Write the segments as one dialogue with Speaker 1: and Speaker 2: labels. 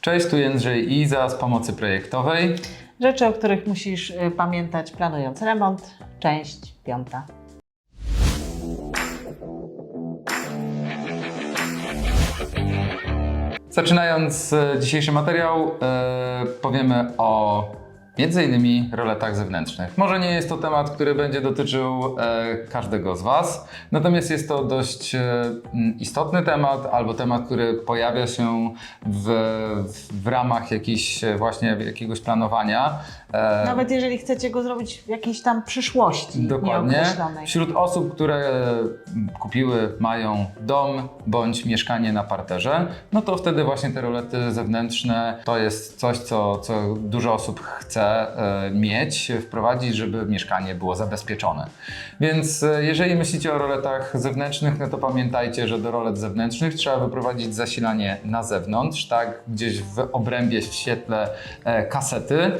Speaker 1: Cześć, tu Jędrzej Iza z Pomocy Projektowej.
Speaker 2: Rzeczy, o których musisz y, pamiętać planując remont. Część piąta.
Speaker 1: Zaczynając e, dzisiejszy materiał, e, powiemy o między innymi roletach zewnętrznych. Może nie jest to temat, który będzie dotyczył e, każdego z Was, natomiast jest to dość e, m, istotny temat albo temat, który pojawia się w, w, ramach jakiś, e, właśnie jakiegoś planowania. E,
Speaker 2: Nawet jeżeli chcecie go zrobić w jakiejś tam przyszłości
Speaker 1: Dokładnie. Wśród osób, które mm, kupiły, mają dom bądź mieszkanie na parterze, no to wtedy właśnie te rolety zewnętrzne to jest coś, co, co dużo osób chce e, mieć, wprowadzić, żeby mieszkanie było zabezpieczone. Więc e, jeżeli myślicie o roletach zewnętrznych, no to pamiętajcie, że do rolet zewnętrznych trzeba wyprowadzić zasilanie na zewnątrz, tak, gdzieś w obrębie, w świetle e, kasety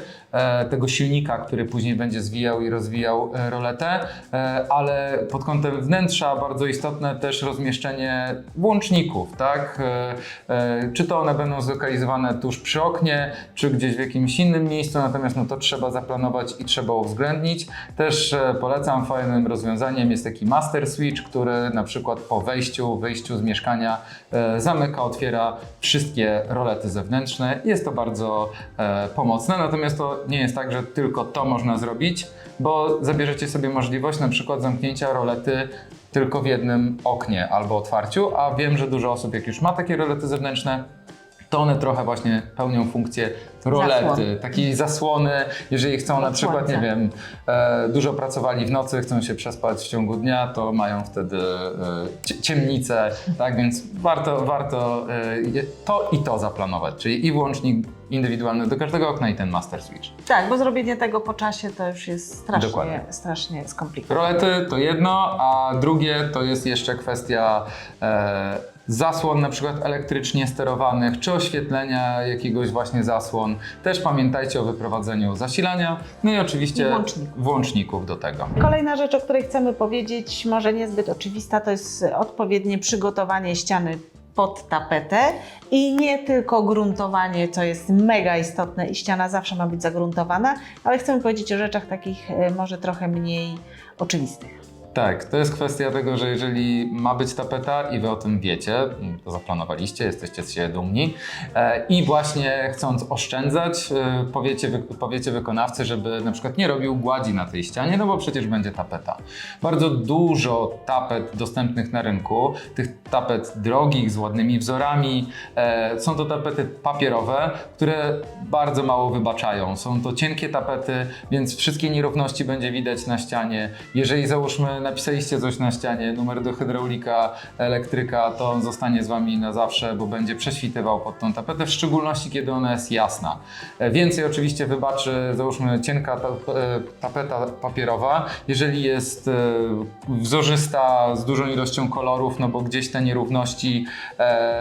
Speaker 1: tego silnika, który później będzie zwijał i rozwijał e, roletę, e, ale pod kątem wnętrza bardzo istotne też rozmieszczenie włączników, tak? E, e, Czy to one będą zlokalizowane tuż przy oknie, czy gdzieś w jakimś innym miejscu, natomiast no to trzeba zaplanować i trzeba uwzględnić. Też e, polecam, fajnym rozwiązaniem jest taki master switch, który na przykład po wejściu, wyjściu z mieszkania e, zamyka, otwiera wszystkie rolety zewnętrzne. Jest to bardzo e, pomocne, natomiast to nie jest tak, że tylko to można zrobić, bo zabierzecie sobie możliwość na przykład zamknięcia rolety tylko w jednym oknie albo otwarciu, a wiem, że dużo osób jak już ma takie rolety zewnętrzne, to one trochę właśnie pełnią funkcję rolety,
Speaker 2: Zasłony.
Speaker 1: takiej zasłony, jeżeli chcą na przykład, nie wiem, e, dużo pracowali w nocy, chcą się przespać w ciągu dnia, to mają wtedy e, cie- ciemnicę, tak, więc warto, warto e, to i to zaplanować, czyli i włącznik indywidualny do każdego okna i ten master switch.
Speaker 2: Tak, bo zrobienie tego po czasie to już jest strasznie,
Speaker 1: Dokładnie.
Speaker 2: strasznie skomplikowane.
Speaker 1: Rolety to jedno, a drugie to jest jeszcze kwestia e, zasłon na przykład elektrycznie sterowanych, czy oświetlenia jakiegoś właśnie zasłon. Też pamiętajcie o wyprowadzeniu zasilania, no i oczywiście
Speaker 2: I włączników.
Speaker 1: włączników do tego.
Speaker 2: Kolejna rzecz, o której chcemy powiedzieć, może niezbyt oczywista, to jest odpowiednie przygotowanie ściany pod tapetę i nie tylko gruntowanie, co jest mega istotne i ściana zawsze ma być zagruntowana, ale chcemy powiedzieć o rzeczach takich e, może trochę mniej oczywistych.
Speaker 1: Tak, to jest kwestia tego, że jeżeli ma być tapeta i wy o tym wiecie, to zaplanowaliście, jesteście z siebie dumni e, i właśnie chcąc oszczędzać, e, powiecie, wy, powiecie wykonawcy, żeby na przykład nie robił gładzi na tej ścianie, no bo przecież będzie tapeta. Bardzo dużo tapet dostępnych na rynku, tych tapet drogich, z ładnymi wzorami, e, są to tapety papierowe, które bardzo mało wybaczają. Są to cienkie tapety, więc wszystkie nierówności będzie widać na ścianie. Jeżeli załóżmy napisaliście coś na ścianie, numer do hydraulika, elektryka, to on zostanie z Wami na zawsze, bo będzie prześwitywał pod tą tapetę, w szczególności kiedy ona jest jasna. E, Więcej oczywiście wybaczy, załóżmy cienka e, tapeta papierowa, jeżeli jest e, wzorzysta, z dużą ilością kolorów, no bo gdzieś te nierówności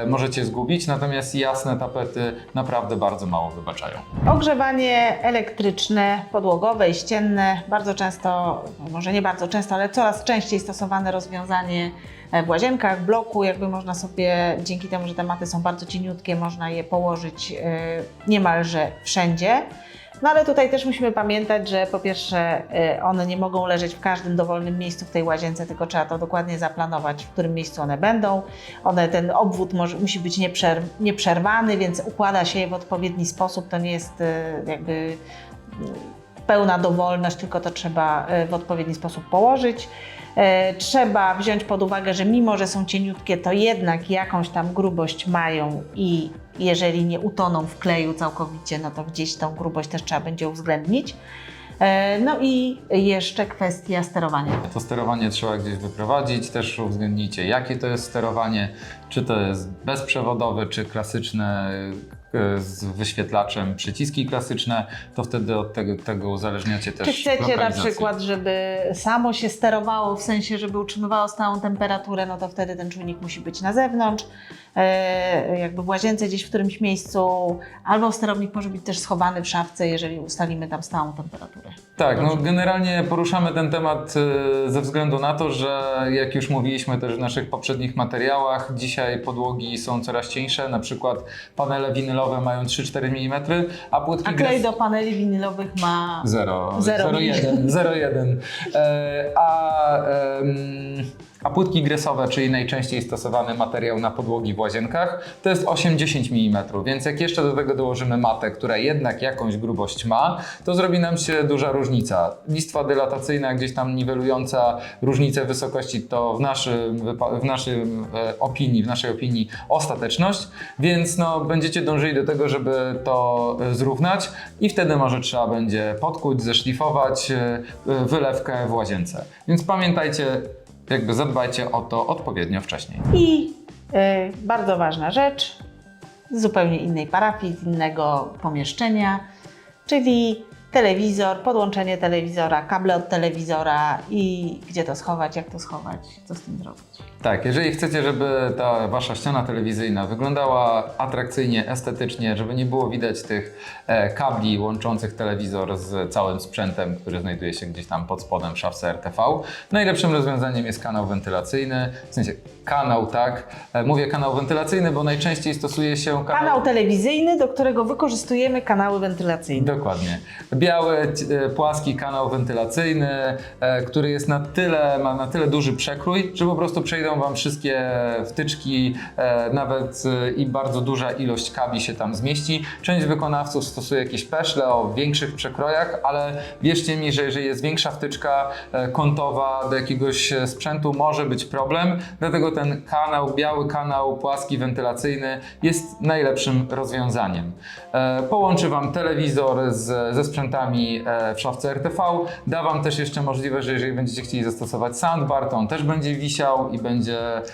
Speaker 1: możecie zgubić, natomiast jasne tapety naprawdę bardzo mało wybaczają.
Speaker 2: Ogrzewanie elektryczne, podłogowe i ścienne, bardzo często, może nie bardzo często, ale coraz częściej stosowane rozwiązanie e, w łazienkach, bloku, jakby można sobie, dzięki temu, że te maty są bardzo cieniutkie, można je położyć e, niemalże wszędzie. No ale tutaj też musimy pamiętać, że po pierwsze e, one nie mogą leżeć w każdym dowolnym miejscu w tej łazience, tylko trzeba to dokładnie zaplanować, w którym miejscu one będą. One, ten obwód może, musi być nieprzer, nieprzerwany, więc układa się je w odpowiedni sposób. To nie jest jakby pełna dowolność, tylko to trzeba e, w odpowiedni sposób położyć. E, Trzeba wziąć pod uwagę, że mimo, że są cieniutkie, to jednak jakąś tam grubość mają i jeżeli nie utoną w kleju całkowicie, no to gdzieś tą grubość też trzeba będzie uwzględnić. E, No i jeszcze kwestia sterowania.
Speaker 1: To sterowanie trzeba gdzieś wyprowadzić, też uwzględnijcie jakie to jest sterowanie, czy to jest bezprzewodowe, czy klasyczne z wyświetlaczem, przyciski klasyczne, to wtedy od tego, tego uzależniacie też
Speaker 2: Czy chcecie na przykład, żeby samo się sterowało, w sensie, żeby utrzymywało stałą temperaturę, no to wtedy ten czujnik musi być na zewnątrz. E, jakby w łazience gdzieś w którymś miejscu, albo sterownik może być też schowany w szafce, jeżeli ustalimy tam stałą temperaturę.
Speaker 1: Tak, no generalnie poruszamy ten temat y, ze względu na to, że jak już mówiliśmy też w naszych poprzednich materiałach, dzisiaj podłogi są coraz cieńsze, na przykład panele winylowe mają 3-4 mm, a płytki
Speaker 2: A klej do paneli winylowych ma
Speaker 1: 0,
Speaker 2: Zero.
Speaker 1: 0,1, 0,1. E, a, em, a płytki gresowe, czyli najczęściej stosowany materiał na podłogi w łazienkach, to jest 8-10 mm, więc jak jeszcze do tego dołożymy matę, która jednak jakąś grubość ma, to zrobi nam się duża różnica. Listwa dylatacyjna gdzieś tam niwelująca różnicę wysokości to w naszym, w naszym e, opinii, w naszej opinii ostateczność, więc no, będziecie dążyli do tego, żeby to e, zrównać i wtedy może trzeba będzie podkuć, zeszlifować e, wylewkę w łazience. Więc pamiętajcie, jakby zadbajcie o to odpowiednio wcześniej.
Speaker 2: I e, bardzo ważna rzecz, z zupełnie innej parafii, z innego pomieszczenia, czyli telewizor, podłączenie telewizora, kable od telewizora i gdzie to schować, jak to schować, co z tym zrobić.
Speaker 1: Tak, jeżeli chcecie, żeby ta wasza ściana telewizyjna wyglądała atrakcyjnie, estetycznie, żeby nie było widać tych e, kabli łączących telewizor z całym sprzętem, który znajduje się gdzieś tam pod spodem w szafce RTV, najlepszym rozwiązaniem jest kanał wentylacyjny, w sensie kanał, tak. E, mówię kanał wentylacyjny, bo najczęściej stosuje się kanał...
Speaker 2: Kanał telewizyjny, do którego wykorzystujemy kanały wentylacyjne.
Speaker 1: Dokładnie. Biały, e, płaski kanał wentylacyjny, który jest na tyle, ma na tyle duży przekrój, że po prostu przejdą Wam wszystkie wtyczki, e, nawet e, i bardzo duża ilość kabli się tam zmieści. Część wykonawców stosuje jakieś peszle o większych przekrojach, ale wierzcie mi, że jeżeli jest większa wtyczka e, kątowa do jakiegoś sprzętu, może być problem. Dlatego ten kanał, biały kanał płaski wentylacyjny jest najlepszym rozwiązaniem. Połączy Wam telewizor z, ze sprzętami w szafce RTV. Da Wam też jeszcze możliwość, że jeżeli będziecie chcieli zastosować soundbar, to on też będzie wisiał i będzie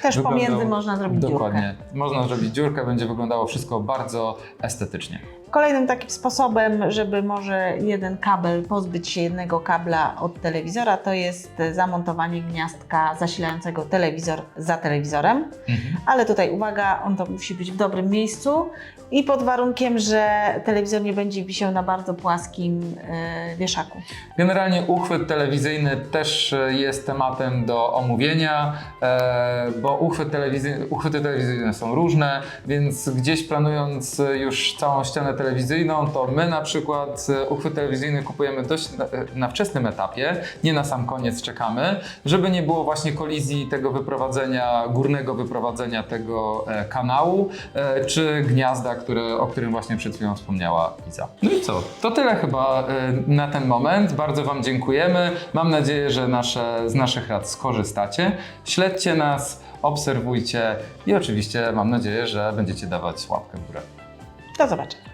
Speaker 2: Też pomiędzy można zrobić
Speaker 1: Dokładnie. Można zrobić dziurkę, będzie wyglądało wszystko bardzo estetycznie.
Speaker 2: Kolejnym takim sposobem, żeby może jeden kabel, pozbyć się jednego kabla od telewizora, to jest zamontowanie gniazdka zasilającego telewizor za telewizorem.
Speaker 1: Mhm.
Speaker 2: Ale tutaj uwaga, on to musi być w dobrym miejscu i pod warunkiem, że telewizor nie będzie wisiał na bardzo płaskim e, wieszaku.
Speaker 1: Generalnie uchwyt telewizyjny też e, jest tematem do omówienia, e, bo uchwyt telewizy- uchwyty telewizyjne są różne, więc gdzieś planując już całą ścianę telewizyjną, to my na przykład e, uchwyt telewizyjny kupujemy dość na, e, na wczesnym etapie, nie na sam koniec czekamy, żeby nie było właśnie kolizji tego wyprowadzenia, górnego wyprowadzenia tego e, kanału, czy gniazda, które, o którym właśnie przed chwilą wspomniała Iza. No i co? To tyle chyba na ten moment. Bardzo Wam dziękujemy. Mam nadzieję, że nasze, z naszych rad skorzystacie. Śledźcie nas, obserwujcie i oczywiście mam nadzieję, że będziecie dawać łapkę w górę.
Speaker 2: Do zobaczenia.